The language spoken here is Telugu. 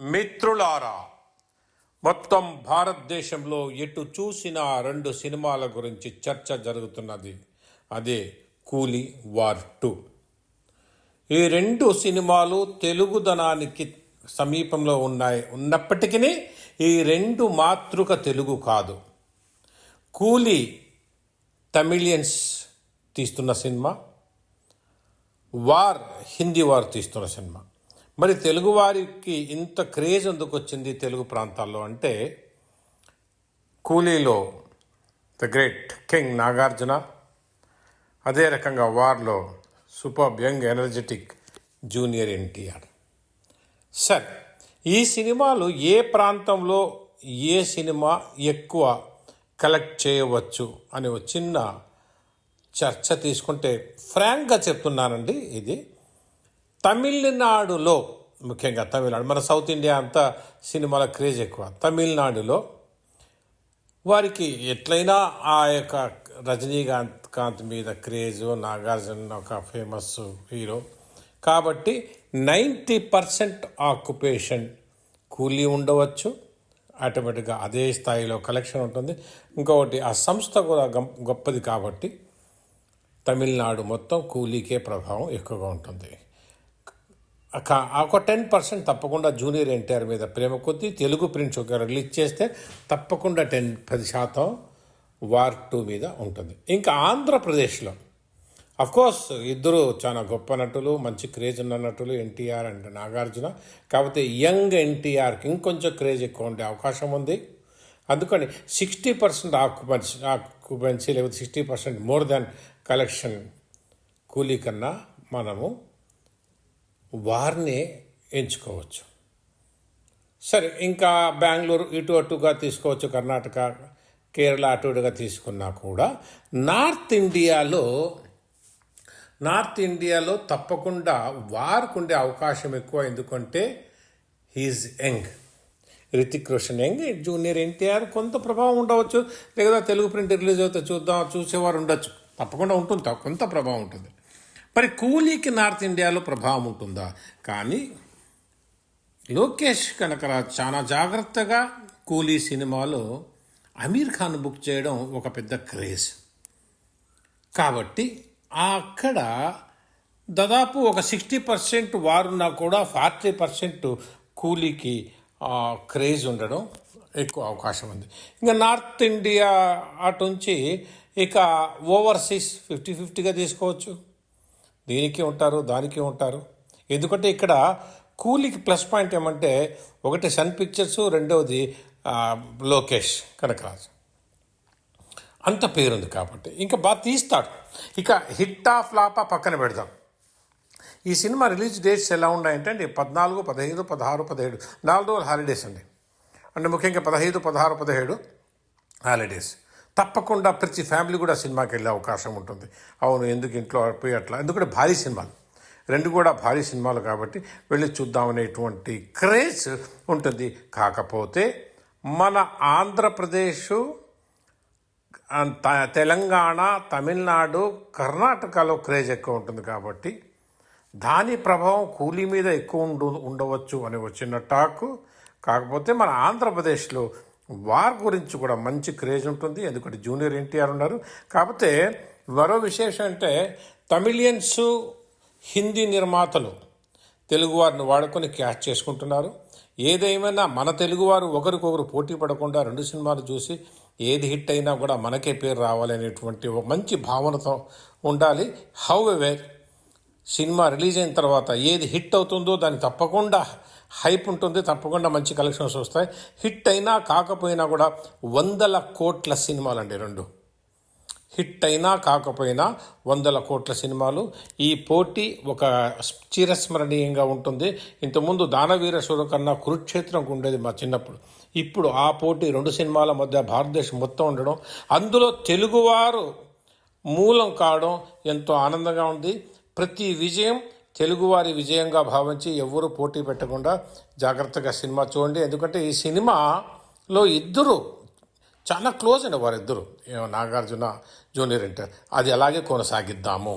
మిత్రులారా మొత్తం భారతదేశంలో ఎటు చూసినా రెండు సినిమాల గురించి చర్చ జరుగుతున్నది. అదే కూలీ వార్ టూ. ఈ రెండు సినిమాలు తెలుగుదనానికి సమీపంలో ఉన్నాయి. ఉన్నప్పటికీ ఈ రెండు మాతృక తెలుగు కాదు. కూలీ తమిళియన్స్ తీస్తున్న సినిమా వార్ హిందీ వారు తీస్తున్న సినిమా. మరి తెలుగువారికి ఇంత క్రేజ్ ఎందుకు వచ్చింది తెలుగు ప్రాంతాల్లో అంటే కూలీలో ద గ్రేట్ కింగ్ నాగార్జున అదే రకంగా వార్లో super young energetic junior NTR. సరే ఈ సినిమాలు ఏ ప్రాంతంలో ఏ సినిమా ఎక్కువ కలెక్ట్ చేయవచ్చు అని ఒక చిన్న చర్చ తీసుకుంటే ఫ్రాంక్గా చెప్తున్నానండి ఇది. తమిళనాడులో ముఖ్యంగా తమిళనాడు మన సౌత్ ఇండియా అంతా సినిమాల క్రేజ్ ఎక్కువ. తమిళనాడులో వారికి ఎట్లయినా ఆ యొక్క రజనీకాంత్ కాంత్ మీద క్రేజ్ నాగార్జున ఒక ఫేమస్ హీరో. కాబట్టి నైంటీ పర్సెంట్ ఆక్యుపేషన్ కూలీ ఉండవచ్చు. ఆటోమేటిక్గా అదే స్థాయిలో కలెక్షన్ ఉంటుంది. ఇంకొకటి ఆ సంస్థ కూడా గం- గొప్పది కాబట్టి తమిళనాడు మొత్తం కూలీకే ప్రభావం ఎక్కువగా ఉంటుంది. ఒక- టెన్ పర్సెంట్ తప్పకుండా జూనియర్ ఎన్టీఆర్ మీద ప్రేమ కొద్దీ తెలుగు ప్రింట్స్ ఒక రిలీజ్ చేస్తే తప్పకుండా టెన్ పది శాతం వార్ టూ మీద ఉంటుంది. ఇంకా ఆంధ్రప్రదేశ్లో కోర్స్ ఇద్దరు చాలా గొప్ప నటులు మంచి క్రేజ్ ఉన్న నటులు ఎన్టీఆర్ అండ్ నాగార్జున. కాకపోతే యంగ్ ఎన్టీఆర్కి ఇంకొంచెం క్రేజ్ ఎక్కువ ఉండే అవకాశం ఉంది. అందుకని సిక్స్టీ పర్సెంట్ ఆక్యుపెన్సీ ఆక్యుపెన్సీ లేకపోతే sixty percent more than collection Coolie కన్నా మనము వారిని ఎంచుకోవచ్చు. సరే ఇంకా బెంగళూరు ఇటు అటుగా తీసుకోవచ్చు కర్ణాటక కేరళ అటు ఇటుగా తీసుకున్నా కూడా నార్త్ ఇండియాలో నార్త్ ఇండియాలో తప్పకుండా వారికి ఉండే అవకాశం ఎక్కువ. ఎందుకంటే he's young. Hrithik Roshan young junior NTR కొంత ప్రభావం ఉండవచ్చు. లేదా తెలుగు ప్రింట్ రిలీజ్ అవుతే చూద్దాం చూసేవారు ఉండొచ్చు. తప్పకుండా ఉంటుంది కొంత ప్రభావం ఉంటుంది. మరి కూలీకి నార్త్ ఇండియాలో ప్రభావం ఉంటుందా? కానీ లోకేష్ కనకరాజ్ చాలా జాగ్రత్తగా కూలీ సినిమాలో అమీర్ ఖాన్ బుక్ చేయడం ఒక పెద్ద క్రేజ్. కాబట్టి అక్కడ దాదాపు ఒక సిక్స్టీ పర్సెంట్ వారున్నా కూడా ఫార్టీ పర్సెంట్ కూలీకి క్రేజ్ ఉండడం ఎక్కువ అవకాశం ఉంది. ఇంకా నార్త్ ఇండియా అటుంచి ఇక ఓవర్సీస్ ఫిఫ్టీ ఫిఫ్టీగా తీసుకోవచ్చు. దీనికి ఉంటారు దానికి ఉంటారు. ఎందుకంటే ఇక్కడ కూలీకి ప్లస్ పాయింట్ ఏమంటే ఒకటి సన్ పిక్చర్స్ రెండవది లోకేష్ కనకరాజు. అంత పేరుంది కాబట్టి. ఇంకా బాగా తీస్తాడు. ఇక హిట్టా ఫ్లాపా పక్కన పెడదాం. ఈ సినిమా రిలీజ్ డేట్స్ ఎలా ఉన్నాయంటే అండి పద్నాలుగు పదహైదు పదహారు పదిహేడు. నాలుగు రోజులు హాలిడేస్ అండి. అంటే ముఖ్యంగా పదహైదు పదహారు పదిహేడు హాలిడేస్. తప్పకుండా ప్రతి ఫ్యామిలీ కూడా సినిమాకి వెళ్ళే అవకాశం ఉంటుంది. అవును ఎందుకు ఇంట్లో పోయి అట్లా? ఎందుకంటే భారీ సినిమాలు. రెండు కూడా భారీ సినిమాలు కాబట్టి వెళ్ళి చూద్దామనేటువంటి క్రేజ్ ఉంటుంది. కాకపోతే మన ఆంధ్రప్రదేశ్ తెలంగాణ తమిళనాడు కర్ణాటకలో క్రేజ్ ఎక్కువ ఉంటుంది కాబట్టి దాని ప్రభావం కూలీ మీద ఎక్కువ ఉండు ఉండవచ్చు అని వచ్చిన టాక్. కాకపోతే మన ఆంధ్రప్రదేశ్లో వార్ గురించి కూడా మంచి క్రేజ్ ఉంటుంది. ఎందుకంటే జూనియర్ ఎన్టీఆర్ ఉన్నారు. కాకపోతే మరో విశేషం అంటే తమిళియన్స్ హిందీ నిర్మాతలు తెలుగువారిని వాడుకొని క్యాచ్ చేసుకుంటున్నారు. ఏదేమైనా మన తెలుగువారు ఒకరికొకరు పోటీ పడకుండా రెండు సినిమాలు చూసి ఏది హిట్ అయినా కూడా మనకే పేరు రావాలనేటువంటి ఒక మంచి భావనతో ఉండాలి. హౌ ఎవర్ సినిమా రిలీజ్ అయిన తర్వాత ఏది హిట్ అవుతుందో దాన్ని తప్పకుండా హైప్ ఉంటుంది తప్పకుండా మంచి కలెక్షన్స్ వస్తాయి. హిట్ అయినా కాకపోయినా కూడా వందల కోట్ల సినిమాలండి రెండు. హిట్ అయినా కాకపోయినా వందల కోట్ల సినిమాలు. ఈ పోటీ ఒక చిరస్మరణీయంగా ఉంటుంది. ఇంతకుముందు దానవీర సూర కన్నా కురుక్షేత్రంకు ఉండేది మా చిన్నప్పుడు. ఇప్పుడు ఆ పోటీ రెండు సినిమాల మధ్య భారతదేశం మొత్తం ఉండడం. అందులో తెలుగువారు మూలం కావడం ఎంతో ఆనందంగా ఉంది. ప్రతి విజయం తెలుగువారి విజయంగా భావించి ఎవ్వరూ పోటీ పెట్టకుండా జాగ్రత్తగా సినిమా చూడండి. ఎందుకంటే ఈ సినిమాలో ఇద్దరు చాలా క్లోజ్ అండి వారిద్దరు. నాగార్జున జూనియర్ ఎన్టీఆర్ అది అలాగే కొనసాగిద్దాము.